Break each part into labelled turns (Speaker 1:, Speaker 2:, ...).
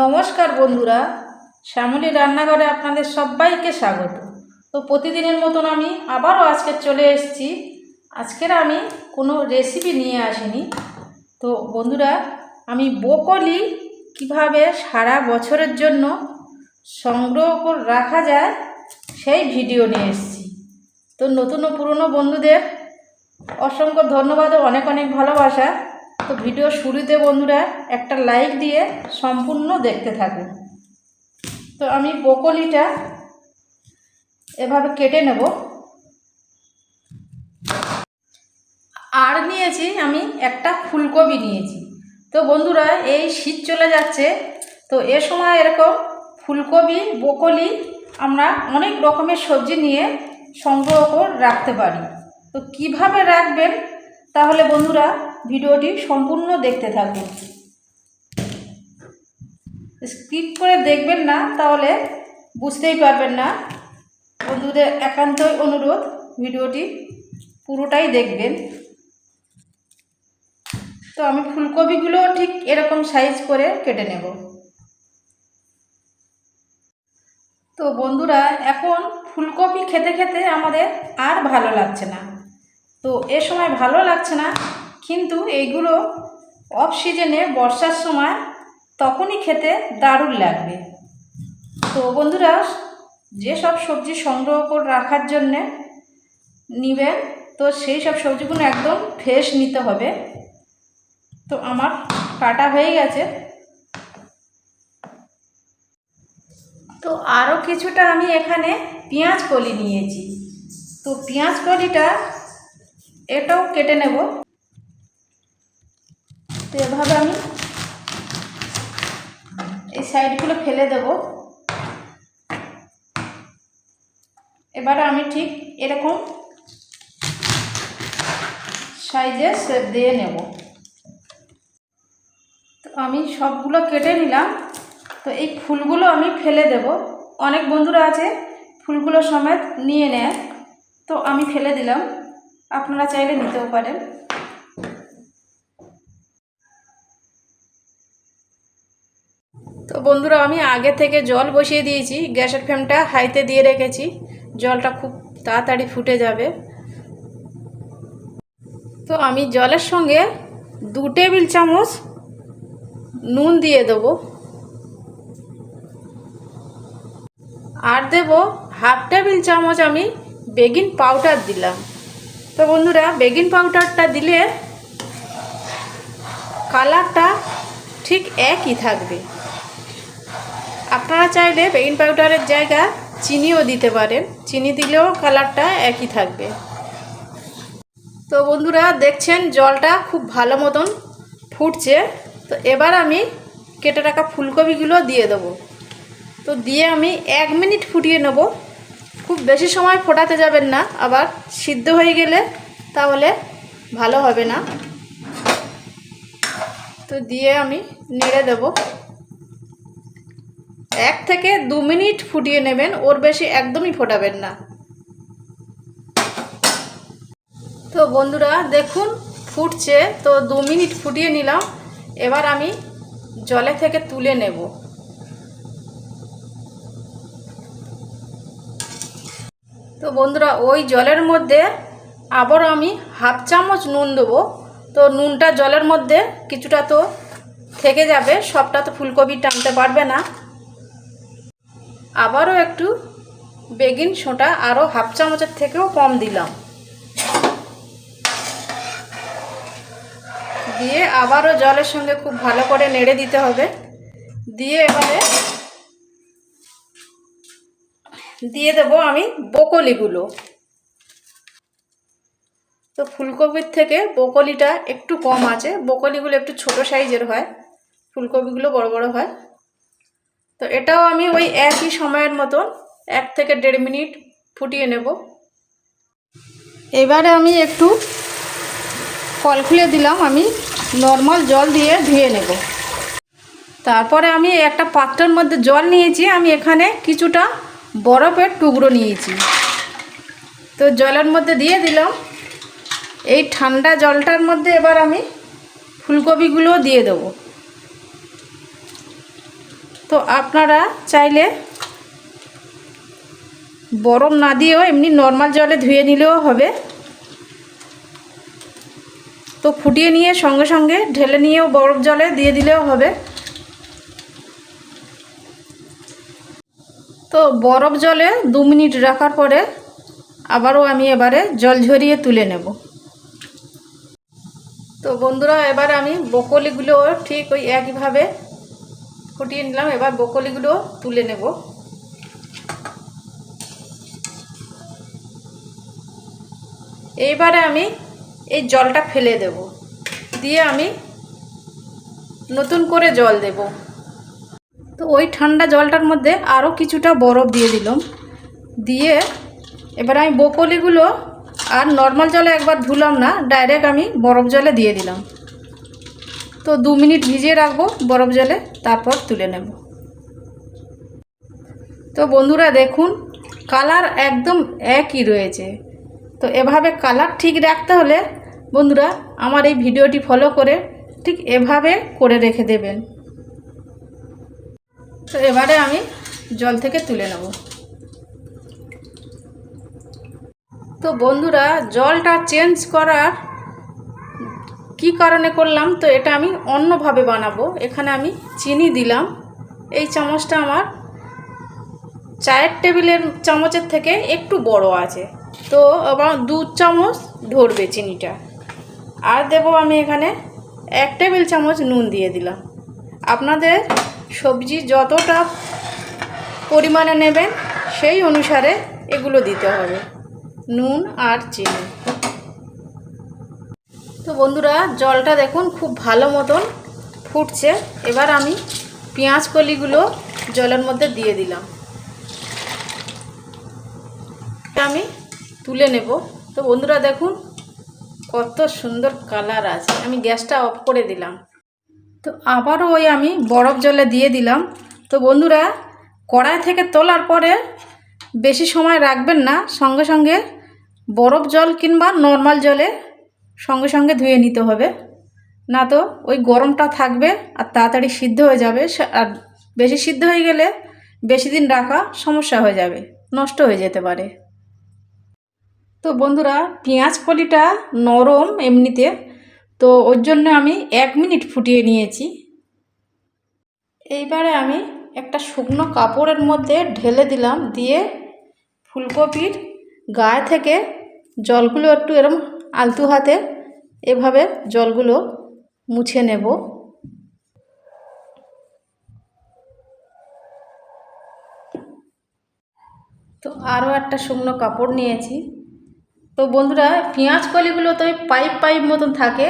Speaker 1: নমস্কার বন্ধুরা, শ্যামলী রান্নাঘরে আপনাদের সবাইকে স্বাগত। তো প্রতিদিনের মতন আমি আবারও আজকে চলে এসেছি। আজকের আমি কোনো রেসিপি নিয়ে আসিনি। তো বন্ধুরা, আমি বকলি কীভাবে সারা বছরের জন্য সংগ্রহ করে, রাখা যায় সেই ভিডিও নিয়ে এসেছি। তো নতুন ও পুরনো বন্ধুদের অসংখ্য ধন্যবাদ ও অনেক অনেক ভালোবাসা। তো ভিডিও শুরুতে বন্ধুরা একটা লাইক দিয়ে সম্পূর্ণ দেখতে থাকুন। তো আমি বকলিটা এভাবে কেটে নেব। আর নিয়েছি আমি একটা ফুলকপি নিয়েছি। তো বন্ধুরা, এই শীত চলে যাচ্ছে, তো এ সময় এরকম ফুলকপি বকলি আমরা অনেক রকমের সবজি নিয়ে সংগ্রহ করে রাখতে পারি। তো কীভাবে রাখবেন? তাহলে বন্ধুরা ভিডিওটি সম্পূর্ণ দেখতে থাকুন। স্কিপ করে দেখবেন না, তাহলে বুঝতেই পারবেন না। বন্ধুদের একান্তই অনুরোধ, ভিডিওটি পুরোটাই দেখবেন। তো আমি ফুলকপিগুলো ঠিক এরকম সাইজ করে কেটে নেব। তো বন্ধুরা, এখন ফুলকপি খেতে খেতে আমাদের আর ভালো লাগছে না। তো এ সময় ভালো লাগছে না কিন্তু এইগুলো অফ সিজনে বর্ষার সময় তখনই খেতে দারুণ লাগবে। তো বন্ধুরা, যেসব সবজি সংগ্রহ করে রাখার জন্যে নিবেন, তো সেই সব সবজিগুলো একদম ফ্রেশ নিতে হবে। তো আমার কাটা হয়ে গেছে। তো আরও কিছুটা আমি এখানে পেঁয়াজ কলি নিয়েছি। তো পেঁয়াজ কলিটা এটাও কেটে নেব। তো এভাবে আমি এই সাইডগুলো ফেলে দেব। এবারে আমি ঠিক এরকম সাইজে সেপ দিয়ে নেব। তো আমি সবগুলো কেটে নিলাম। তো এই ফুলগুলো আমি ফেলে দেব। অনেক বন্ধুরা আছে ফুলগুলো সমেত নিয়ে নেয়। তো আমি ফেলে দিলাম। আপনারা চাইলে নিতেও পারেন। বন্ধুরা, আমি আগে থেকে জল বসিয়ে দিয়েছি। গ্যাসের ফ্লেমটা হাইতে দিয়ে রেখেছি। জলটা খুব তাড়াতাড়ি ফুটে যাবে। তো আমি জলের সঙ্গে দু টেবিল চামচ নুন দিয়ে দেবো। আর দেব হাফ টেবিল চামচ আমি বেগিন পাউডার দিলাম। তো বন্ধুরা বেগিন পাউডারটা দিলে কালারটা ঠিক একই থাকবে। আপনারা চাইলে বেগিন পাউডারের জায়গা চিনিও দিতে পারেন। চিনি দিলেও কালারটা একই থাকবে। তো বন্ধুরা, দেখছেন জলটা খুব ভালো মতন ফুটছে। তো এবার আমি কেটে রাখা ফুলকপিগুলো দিয়ে দেবো। তো দিয়ে আমি এক মিনিট ফুটিয়ে নেব। খুব বেশি সময় ফোটাতে যাবেন না, আবার সিদ্ধ হয়ে গেলে তাহলে ভালো হবে না। তো দিয়ে আমি নেড়ে দেব। এক থেকে দু মিনিট ফুটিয়ে নেবেন, ওর বেশি একদমই ফোটাবেন না। তো বন্ধুরা, দেখুন, ফুটছে, তো দু মিনিট ফুটিয়ে নিলাম। এবার আমি জলে থেকে তুলে নেব। তো বন্ধুরা, ওই জলের মধ্যে আবার আমি হাফ চামচ নুন দেবো। তো নুনটা জলের মধ্যে কিছুটা তো থেকে যাবে, সবটা তো ফুলকপি টানতে পারবে না। আবারও একটু বেগিন সোঁটা আরও হাফ চামচের থেকেও কম দিলাম। দিয়ে আবারও জলের সঙ্গে খুব ভালো করে নেড়ে দিতে হবে। দিয়ে এবারে দিয়ে দেবো আমি বকলিগুলো। তো ফুলকপির থেকে বকলিটা একটু কম আছে। বকলিগুলো একটু ছোট সাইজের হয়। ফুলকপিগুলো বড় বড় হয়। তো এটাও আমি ওই একই সময়ের মতন এক থেকে দেড় মিনিট ফুটিয়ে নেব। এবারে আমি একটু কল খুলে দিলাম, আমি নর্মাল জল দিয়ে ধুয়ে নেব। তারপরে আমি একটা পাত্রের মধ্যে জল নিয়েছি, আমি এখানে কিছুটা বরফের টুকরো নিয়েছি। তো জলের মধ্যে দিয়ে দিলাম। এই ঠান্ডা জলটার মধ্যে এবার আমি ফুলকপিগুলো দিয়ে দেবো। তো আপনারা চাইলে বরফ না দিয়েও এমনি নর্মাল জলে ধুয়ে নিলেও হবে। তো ফুটিয়ে নিয়ে সঙ্গে সঙ্গে ঢেলে নিয়েও বরফ জলে দিয়ে দিলেও হবে। তো বরফ জলে দু মিনিট রাখার পরে আবারও আমি এবারে জল ঝরিয়ে তুলে নেব। তো বন্ধুরা, এবার আমি বকলিগুলো ঠিক ওই একইভাবে ফুটিয়ে নিলাম, এবার বকলিগুলো তুলে নেব। এইবারে আমি এই জলটা ফেলে দেব। দিয়ে আমি নতুন করে জল দেব। তো ওই ঠান্ডা জলটার মধ্যে আরও কিছুটা বরফ দিয়ে দিলাম। দিয়ে এবার আমি বকলিগুলো আর নর্মাল জলে একবার ধুলাম না, ডাইরেক্ট আমি বরফ জলে দিয়ে দিলাম। তো দু মিনিট ভিজিয়ে রাখব বরফ জলে, তারপর তুলে নেব। তো বন্ধুরা দেখুন, কালার একদম একই রয়েছে। তো এভাবে কালার ঠিক রাখতে হলে বন্ধুরা আমার এই ভিডিওটি ফলো করে ঠিক এভাবে করে রেখে দেবেন। তো এবারে আমি জল থেকে তুলে নেব। তো বন্ধুরা জলটা চেঞ্জ করার কি কারণে করলাম? তো এটা আমি অন্যভাবে বানাবো। এখানে আমি চিনি দিলাম। এই চামচটা আমার চায়ের টেবিলের চামচের থেকে একটু বড় আছে। তো আবার দু চামচ ধরবে চিনিটা। আর দেবো আমি এখানে এক টেবিল চামচ নুন দিয়ে দিলাম। আপনাদের সবজি যতটা পরিমাণে নেবেন, সেই অনুসারে এগুলো দিতে হবে। নুন আর চিনি। তো বন্ধুরা, জলটা দেখুন, খুব ভালো মতন ফুটছে। এবার আমি পেঁয়াজ কলিগুলো জলের মধ্যে দিয়ে দিলাম। আমি তুলে নেব। তো বন্ধুরা, দেখুন, কত সুন্দর কালার আছে। আমি গ্যাসটা অফ করে দিলাম। তো আবারও ওই আমি বরফ জলে দিয়ে দিলাম। তো বন্ধুরা, কড়াই থেকে তোলার পরে বেশি সময় রাখবেন না। সঙ্গে সঙ্গে বরফ জল কিংবা নর্মাল জলে সঙ্গে সঙ্গে ধুয়ে নিতে হবে। না তো, ওই গরমটা থাকবে আর তাড়াতাড়ি সিদ্ধ হয়ে যাবে। আর বেশি সিদ্ধ হয়ে গেলে বেশি দিন রাখা সমস্যা হয়ে যাবে, নষ্ট হয়ে যেতে পারে। তো বন্ধুরা, পেঁয়াজ কলিটা নরম এমনিতে। তো ওর জন্য আমি এক মিনিট ফুটিয়ে নিয়েছি। এইবারে আমি একটা শুকনো কাপড়ের মধ্যে ঢেলে দিলাম, দিয়ে ফুলকপির গায়ে থেকে জলগুলো একটু এরম আলতু হাতে এভাবে জলগুলো মুছে নেব। তো আরও একটা শুকনো কাপড় নিয়েছি। তো বন্ধুরা, পেঁয়াজ কলিগুলো তো ওই পাইপ পাইপ মতন থাকে,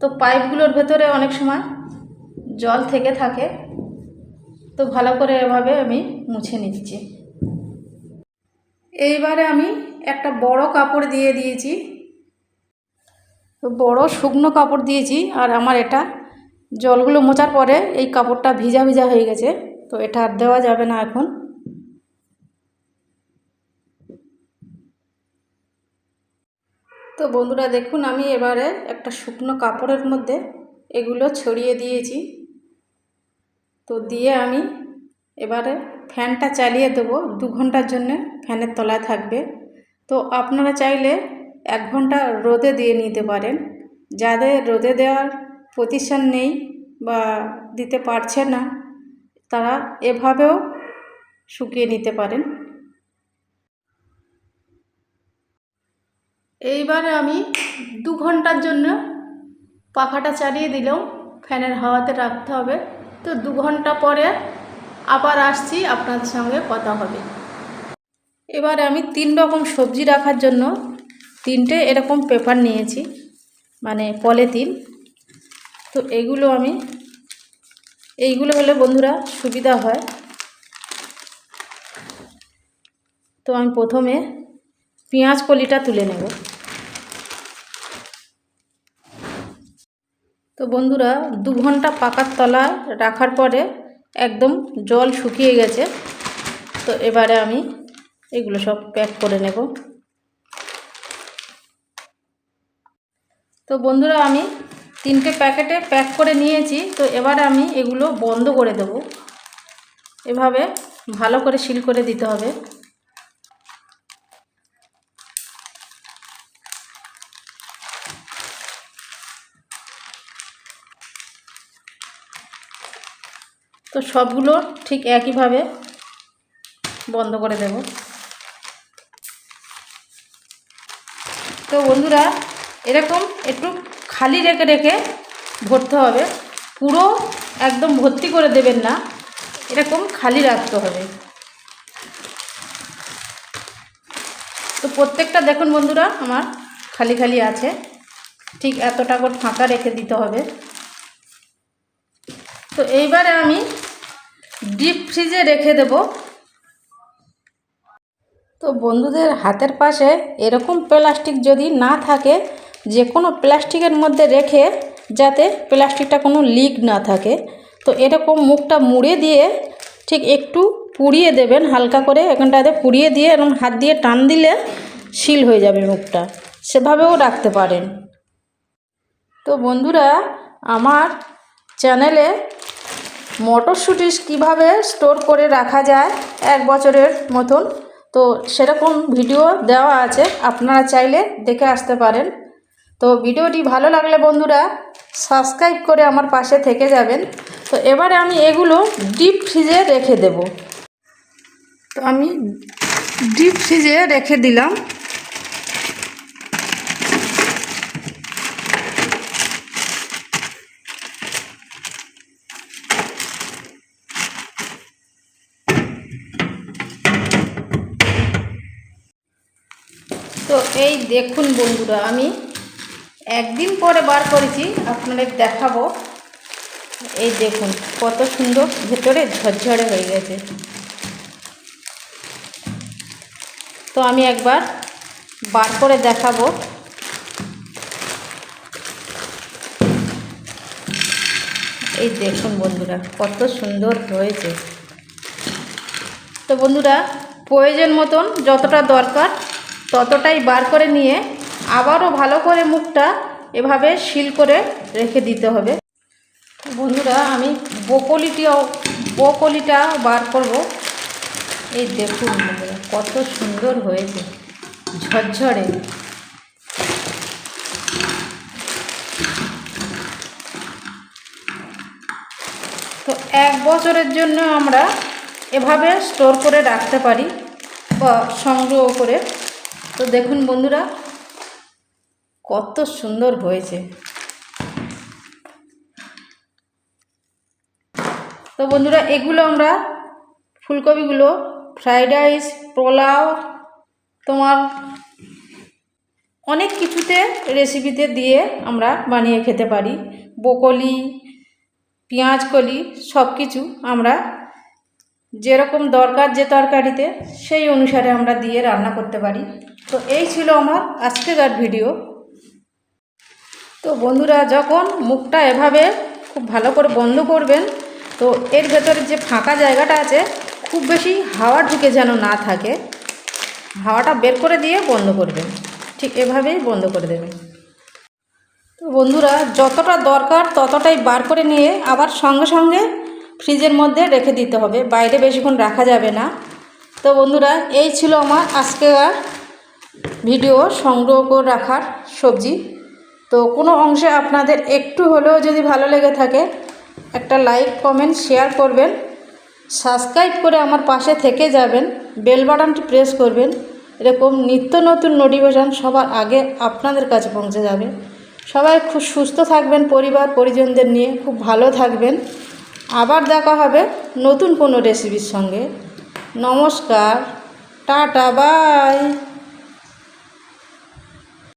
Speaker 1: তো পাইপগুলোর ভেতরে অনেক সময় জল থেকে থাকে। তো ভালো করে এভাবে আমি মুছে নিচ্ছি। এইবারে আমি একটা বড় কাপড় দিয়ে দিয়েছি। বড় শুকনো কাপড় দিয়েছি আর আমার এটা জলগুলো মোচার পরে এই কাপড়টা ভিজা ভিজা হয়ে গেছে, তো এটা আর দেওয়া যাবে না এখন। তো বন্ধুরা দেখুন, আমি এবারে একটা শুকনো কাপড়ের মধ্যে এগুলো ছড়িয়ে দিয়েছি। তো দিয়ে আমি এবারে ফ্যানটা চালিয়ে দেবো, দু ঘণ্টার জন্য ফ্যানের তলায় থাকবে। তো আপনারা চাইলে এক ঘণ্টা রোদে দিয়ে নিতে পারেন। যাদের রোদে দেওয়ার প্রতিষ্ঠান নেই বা দিতে পারছে না, তারা এভাবেও শুকিয়ে নিতে পারেন। এইবারে আমি দু ঘণ্টার জন্য পাখাটা চালিয়ে দিলেও ফ্যানের হাওয়াতে রাখতে হবে। তো দু ঘণ্টা পরে আবার আসছি আপনার সঙ্গে কথা হবে। এবারে আমি তিন রকম সবজি রাখার জন্য তিনটে এরকম পেপার নিয়েছি মানে পলিথিন। তো এগুলো আমি, এইগুলো হলে বন্ধুরা সুবিধা হয়। তো আমি প্রথমে পেঁয়াজ কলিটা তুলে নেব। তো বন্ধুরা, দু ঘণ্টা পাকার তলায় রাখার পরে একদম জল শুকিয়ে গেছে। তো এবারে আমি এগুলো সব প্যাক করে নেব। তো বন্ধুরা, আমি তিনটে প্যাকেটে প্যাক করে নিয়েছি। তো এবারে আমি এগুলো বন্ধ করে দেব। এভাবে ভালো করে সিল করে দিতে হবে। তো সবগুলো ঠিক একইভাবে বন্ধ করে দেব। তো বন্ধুরা এরকম একটু খালি রেখে রেখে ভরতে হবে। পুরো একদম ভর্তি করে দেবেন না। এরকম খালি রাখতে হবে। তো প্রত্যেকটা দেখুন বন্ধুরা, আমার খালি খালি আছে। ঠিক এতটা করে ফাঁকা রেখে দিতে হবে। তো এইবারে আমি ডিপ ফ্রিজে রেখে দেব। তো বন্ধুদের হাতের পাশে এরকম প্লাস্টিক যদি না থাকে যে কোনো প্লাস্টিকের মধ্যে রেখে যাতে প্লাস্টিকটা কোনো লিক না থাকে। তো এরকম মুখটা মুড়ে দিয়ে ঠিক একটু পুড়িয়ে দেবেন, হালকা করে এখানটাতে পুড়িয়ে দিয়ে এরকম হাত দিয়ে টান দিলে শিল হয়ে যাবে মুখটা। সেভাবেও রাখতে পারেন। তো বন্ধুরা, আমার চ্যানেলে মটরশুঁটি কীভাবে স্টোর করে রাখা যায় এক বছরের মতন, তো সেরকম ভিডিও দেওয়া আছে। আপনারা চাইলে দেখে আসতে পারেন। তো ভিডিওটি ভালো লাগলে বন্ধুরা সাবস্ক্রাইব করে আমার পাশে থেকে যাবেন। তো এবারে আমি এগুলো ডিপ ফ্রিজে রেখে দেব। তো আমি ডিপ ফ্রিজে রেখে দিলাম। তো এই দেখুন বন্ধুরা আমি একদিন পরে বার করেছি, আপনাদের দেখাবো। এই দেখুন, কত সুন্দর ভেতরে ঝরঝরে হয়ে গেছে। তো আমি একবার বার করে দেখাবো। এই দেখুন বন্ধুরা, কত সুন্দর হয়েছে। তো বন্ধুরা, প্রয়োজন মতন যতটা দরকার ততটাই বার করে নিয়ে আবারও ভালো করে মুখটা এভাবে শিল করে রেখে দিতে হবে। বন্ধুরা, আমি বকলিটিও, বকলিটা বার করব। এই দেখুন কত সুন্দর হয়েছে, ঝরঝরে। তো এক বছরের জন্য আমরা এভাবে স্টোর করে রাখতে পারি বা সংগ্রহ করে। তো দেখুন বন্ধুরা কত সুন্দর হয়েছে। তো বন্ধুরা, এগুলো আমরা ফুলকপিগুলো, ফ্রাইড রাইস, পোলাও, তোমার অনেক কিছুতে রেসিপিতে দিয়ে আমরা বানিয়ে খেতে পারি। বকলি পেঁয়াজ কলি সব কিছু আমরা যেরকম দরকার যে তরকারিতে, সেই অনুসারে আমরা দিয়ে রান্না করতে পারি। তো এই ছিল আমার আজকেকার ভিডিও তো বন্ধুরা যখন মুখটা এভাবে খুব ভালো করে বন্ধ করবেন, তো এর ভেতরে যে ফাঁকা জায়গাটা আছে, খুব বেশি হাওয়া ঢুকে যেন না থাকে, হাওয়াটা বের করে দিয়ে বন্ধ করবেন। ঠিক এভাবেই বন্ধ করে দেবেন। তো বন্ধুরা যতটা দরকার ততটাই বার করে নিয়ে আবার সঙ্গে সঙ্গে ফ্রিজের মধ্যে রেখে দিতে হবে, বাইরে বেশিক্ষণ রাখা যাবে না। তো বন্ধুরা এই ছিল আমার আজকের ভিডিও, সংগ্রহ করে রাখার সবজি। তো কোনো অংশে আপনাদের একটু হলেও যদি ভালো লেগে থাকে, একটা লাইক, কমেন্ট, শেয়ার করবেন। সাবস্ক্রাইব করে আমার পাশে থেকে যাবেন। বেল বাটনটি প্রেস করবেন। এরকম নিত্য নতুন নোটিফিকেশান সবার আগে আপনাদের কাছে পৌঁছে যাবে। সবাই খুব সুস্থ থাকবেন, পরিবার, পরিজনদের নিয়ে খুব ভালো থাকবেন। আবার দেখা হবে নতুন কোনো রেসিপির সঙ্গে। নমস্কার, টাটা বাই